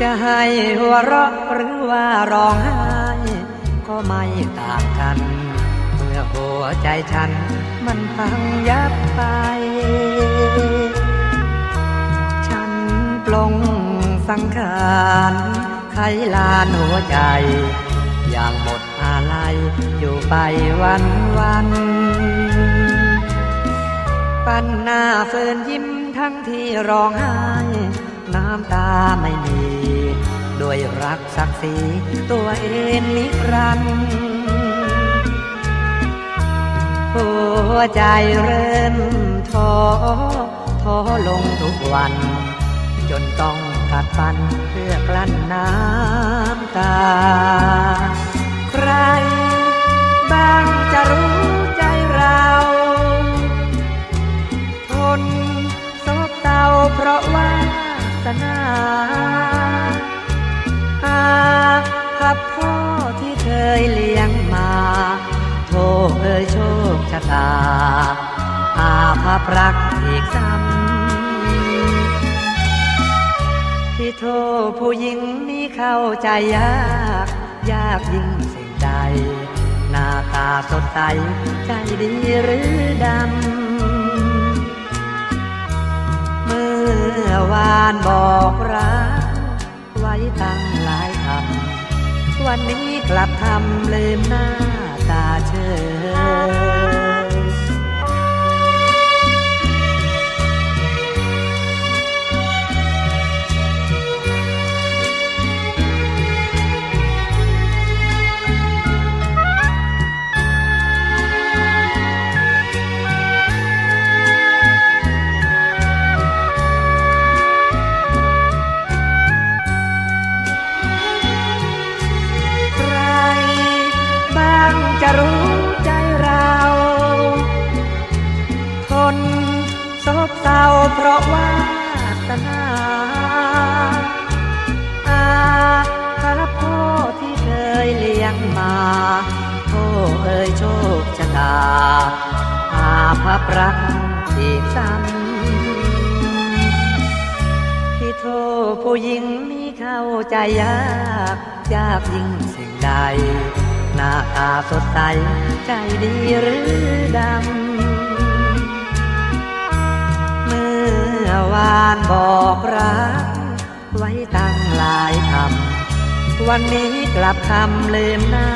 จะให้หัวเราะหรือว่าร้องไห้ ก็ไม่ต่างกัน เมื่อหัวใจฉัน มันพังยับไป ฉันปลงสังขารไขลานหัวใจ อย่างหมดอะไรอยู่ไปวันวันปันหน้าเฟินยิ้มทั้งที่ร้องไห้ น้ำตาไม่มี ด้วยรักศักดิ์ศรีตัวเองนิรันดร์หัวใจเริ่มท้อท้อลงทุกวัน จนต้องกัดฟันเพื่อกลั้นน้ำตา รักอีกซ้ำที่โทษผู้หญิงนี้เข้าใจยาก ยากยิ่งสิ่งใด หน้าตาสดใส ใจดีหรือดำ เมื่อวานบอกรัก ไว้ตั้งหลายคำ วันนี้กลับทำลืมหน้าตาเชย โศกเศร้าเพราะว่าสนาอาภัพพ่อที่เคยเลี้ยงมาโทษเอ่ยโชคชะตาอาภัพรักอีกซ้ำที่โทษผู้หญิงนี้เข้าใจยากยากยิ่งสิ่งใด หน้าตาสดใสใจดีหรือดำานบอกรัก ไว้ตั้งหลายคำวันนี้กลับคำลืมหน้า